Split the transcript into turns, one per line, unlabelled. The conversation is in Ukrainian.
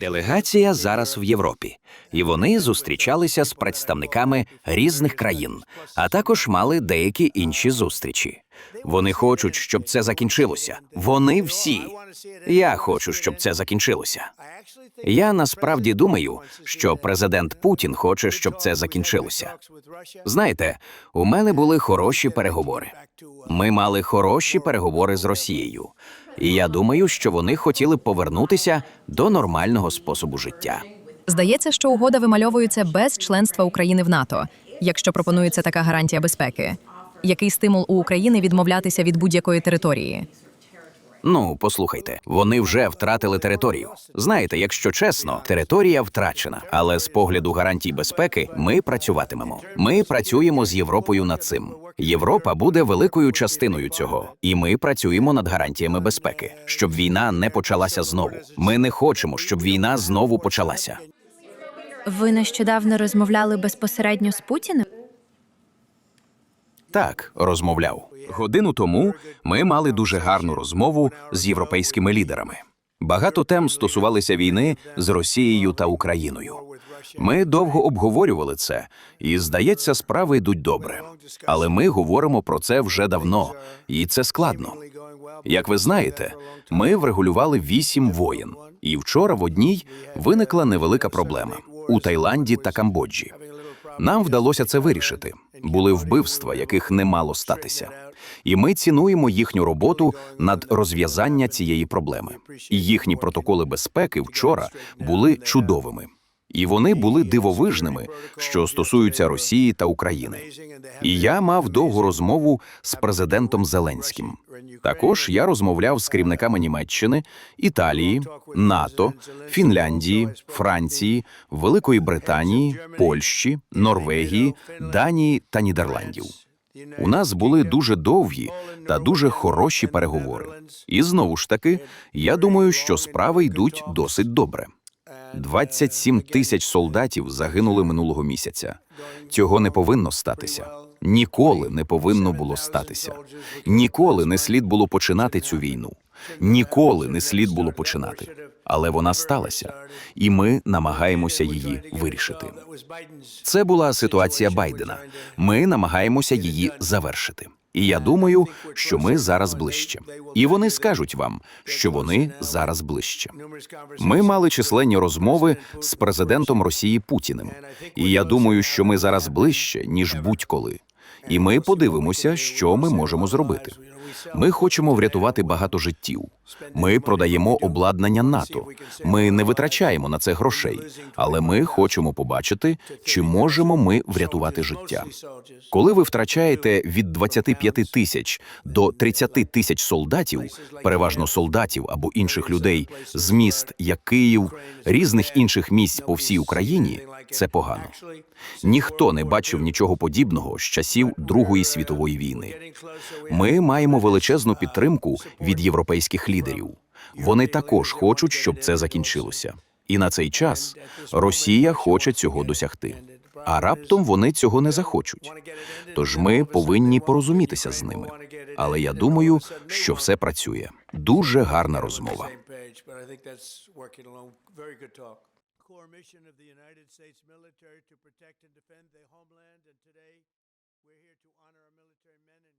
Делегація зараз в Європі, і вони зустрічалися з представниками різних країн, а також мали деякі інші зустрічі. Вони хочуть, щоб це закінчилося. Вони всі. Я хочу, щоб це закінчилося. Я насправді думаю, що президент Путін хоче, щоб це закінчилося. Знаєте, у мене були хороші переговори. Ми мали хороші переговори з Росією, і я думаю, що вони хотіли повернутися до нормального способу життя.
Здається, що угода вимальовується без членства України в НАТО, якщо пропонується така гарантія безпеки. Який стимул у України відмовлятися від будь-якої території?
Ну, послухайте, вони вже втратили територію. Знаєте, якщо чесно, територія втрачена. Але з погляду гарантій безпеки ми працюватимемо. Ми працюємо з Європою над цим. Європа буде великою частиною цього, і ми працюємо над гарантіями безпеки, щоб війна не почалася знову. Ми не хочемо, щоб війна знову почалася.
Ви нещодавно розмовляли безпосередньо з Путіним?
Так, розмовляв. Годину тому ми мали дуже гарну розмову з європейськими лідерами. Багато тем стосувалися війни з Росією та Україною. Ми довго обговорювали це, і здається, справи йдуть добре. Але ми говоримо про це вже давно, і це складно. Як ви знаєте, ми врегулювали вісім воєн, і вчора в одній виникла невелика проблема у Таїланді та Камбоджі. Нам вдалося це вирішити. Були вбивства, яких не мало статися. І ми цінуємо їхню роботу над розв'язання цієї проблеми. І їхні протоколи безпеки вчора були чудовими. І вони були дивовижними, що стосуються Росії та України. І я мав довгу розмову з президентом Зеленським. Також я розмовляв з керівниками Німеччини, Італії, НАТО, Фінляндії, Франції, Великої Британії, Польщі, Норвегії, Данії та Нідерландів. У нас були дуже довгі та дуже хороші переговори. І знову ж таки, я думаю, що справи йдуть досить добре. 27 тисяч солдатів загинули минулого місяця. Цього не повинно статися. Ніколи не повинно було статися. Ніколи не слід було починати цю війну. Ніколи не слід було починати. Але вона сталася, і ми намагаємося її вирішити. Це була ситуація Байдена. Ми намагаємося її завершити. І я думаю, що ми зараз ближче. І вони скажуть вам, що вони зараз ближче. Ми мали численні розмови з президентом Росії Путіним. І я думаю, що ми зараз ближче, ніж будь-коли. І ми подивимося, що ми можемо зробити. Ми хочемо врятувати багато життів. Ми продаємо обладнання НАТО. Ми не витрачаємо на це грошей, але ми хочемо побачити, чи можемо ми врятувати життя. Коли ви втрачаєте від 25 тисяч до 30 тисяч солдатів, переважно солдатів або інших людей з міст, як Київ, різних інших місць по всій Україні, це погано. Ніхто не бачив нічого подібного з часів Другої світової війни. Ми маємо величезну підтримку від європейських лідерів. Вони також хочуть, щоб це закінчилося. І на цей час Росія хоче цього досягти. А раптом вони цього не захочуть. Тож ми повинні порозумітися з ними. Але я думаю, що все працює. Дуже гарна розмова.
Core mission of the United States military to protect and defend the homeland. And today, we're here to honor our military men and